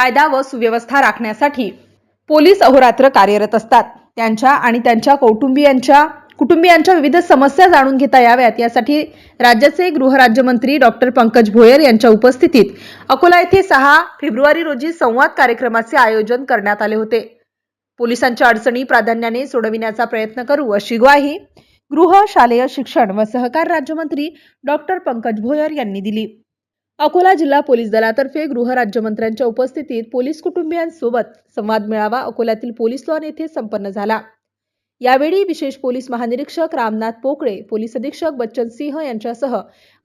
कायदा व सुव्यवस्था राखण्यासाठी पोलीस अहोरात्र कार्यरत असतात. त्यांच्या आणि त्यांच्या कौटुंबियांच्या कुटुंबियांच्या विविध समस्या जाणून घेता याव्यात. यासाठी राज्याचे गृहराज्यमंत्री डॉक्टर पंकज भोयर यांच्या उपस्थितीत अकोला येथे सहा फेब्रुवारी रोजी संवाद कार्यक्रमाचे आयोजन करण्यात आले होते. पोलिसांच्या अडचणी प्राधान्याने सोडविण्याचा प्रयत्न करू अशी ग्वाही गृह शालेय शिक्षण व सहकार राज्यमंत्री डॉक्टर पंकज भोयर यांनी दिली. अकोला जिल्हा पोलीस दलातर्फे गृहराज्यमंत्र्यांच्या उपस्थितीत पोलीस कुटुंबियांसोबत संवाद मेळावा अकोल्यातील पोलीस लॉन येथे संपन्न झाला. यावेळी विशेष पोलीस महानिरीक्षक रामनाथ पोकळे पोलीस अधीक्षक बच्चन सिंह यांच्यासह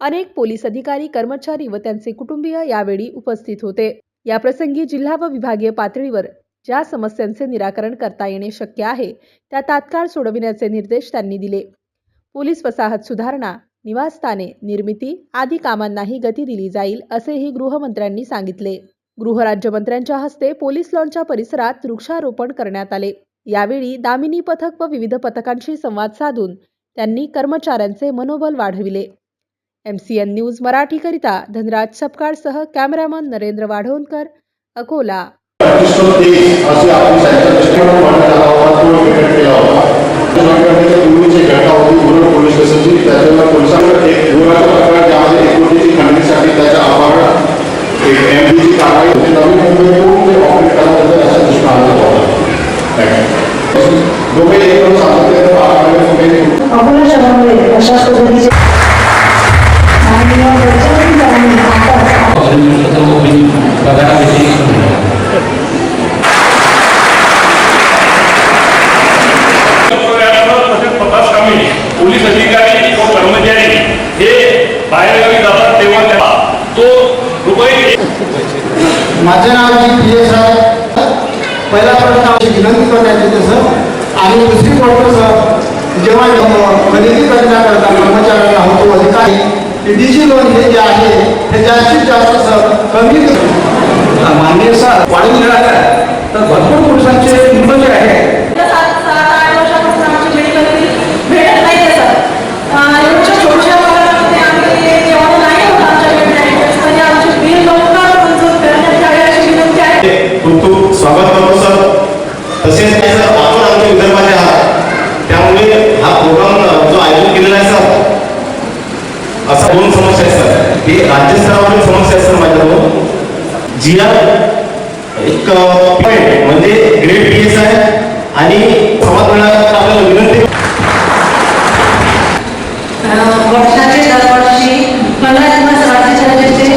अनेक पोलीस अधिकारी कर्मचारी व त्यांचे कुटुंबीय यावेळी उपस्थित होते. याप्रसंगी जिल्हा व विभागीय पातळीवर ज्या समस्यांचे निराकरण करता येणे शक्य आहे त्या तात्काळ सोडविण्याचे निर्देश त्यांनी दिले. पोलीस वसाहत सुधारणा निवासस्थाने निर्मिती आदी कामांनाही गती दिली जाईल असेही गृहमंत्र्यांनी सांगितले. गृहराज्यमंत्र्यांच्या हस्ते पोलीस लॉनच्या परिसरात वृक्षारोपण करण्यात आले. यावेळी दामिनी पथक व विविध पथकांशी संवाद साधून त्यांनी कर्मचाऱ्यांचे मनोबल वाढविले. एमसीएन न्यूज मराठीकरिता धनराज सपकाळसह कॅमेरामन नरेंद्र वाढवणकर अकोला अतिशय तेज असे आपण त्यांच्या दृष्टीकोनातून मांडण्यात आला होता तो प्रकट केला होता त्याच्यानंतर पूर्वीची घटना होती मुरुड पोलीस स्टेशनची त्याच्यावर पोलिसांकडे एक गुन्ह्याचा प्रकार ज्यामध्ये एक कोटीची खंडणीसाठी त्याच्या अपहरण एक एम डीची कारवाई होती नवी ते ऑपरेट करत अशा दृष्टीने आणला होता दोघे एकदम सातत्याने पाहण्यामध्ये शहरामध्ये अशा पद्धतीचे कामी पोलीस अधिकारी व कर्मचारी हे बाहेरगावी जातात माझं नाव जी पी एस आहे पहिला प्रश्न विनंती करण्याची तसं आणि दुसरी गोष्ट सर जेव्हा खरेदी करण्याकरता कर्मचाऱ्यांना होतो अधिकारी डी लोन हे जे आहे हे जास्तीत जास्त सर कमी मान्य सर. वाढून मिळालं तर भरपूर पुरुषांचे मुलं जे आहे दोन समस्या सर हे राज्यस्तरावरील समस्या आहेत सर माझ्याजवळ. जी एक पॉईंट म्हणजे ग्रेड पी एस आहे आणि संवाद मिळाल्यानंतर आपल्याला विनंती वर्षाचे दरवर्षी पंधरा दिवस राज्याचे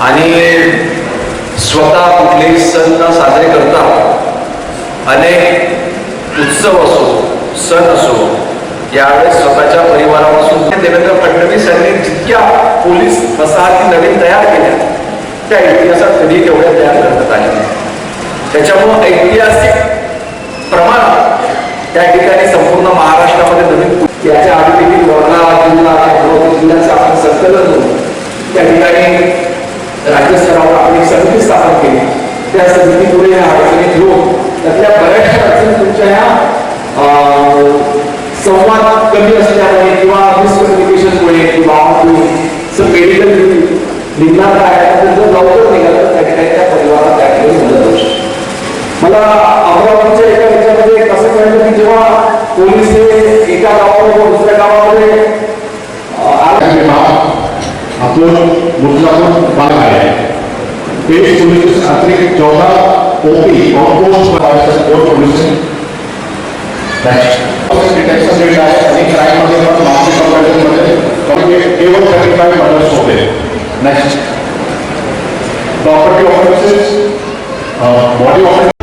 आणि स्वतः कुठलेही सण साजरे करता अनेक उत्सव असो सण असो यावेळेस स्वतःच्या परिवारापासून देवेंद्र फडणवीस यांनी जितक्या पोलीस वसाहती नवीन तयार केल्या त्या इतिहासात कधी तेवढ्या तयार करण्यात आल्या त्याच्यामुळं ऐतिहासिक प्रमाण त्या ठिकाणी संपूर्ण महाराष्ट्रामध्ये नवीन याच्या आधी देखील वर्धा जिल्हा अमरावती जिल्ह्याचं आपण संकलन होतो त्या ठिकाणी राज्यस्तरावर आपण एक समिती स्थापन केली. त्या समितीपुढे या अडचणीत घेऊन त्यातल्या बऱ्याचशा अडचणी तुमच्या ह्या संवाद कमी असल्यामुळे किंवा मिसकम्युनिकेशनमुळे किंवा मेडिकल निघणार काय त्याचं लवकर निघालं त्या ठिकाणी त्या परिवाराला त्या ठिकाणी मदत होऊ शकते मला अमरावतीच्या एका ह्याच्यामध्ये कसं कळलं की जेव्हा पोलीस हे एका गावामध्ये दुसऱ्या गावामध्ये अं, आले. आपण मुद्दामून भाग आहे पेड सोल्यूशन अतिरिक्त चौदह OP compost support solution detection data है यानी क्राइम होने पर मामले कंपैरिजन बने केवल 35 मर्डर्स होते हैं next property offences body offence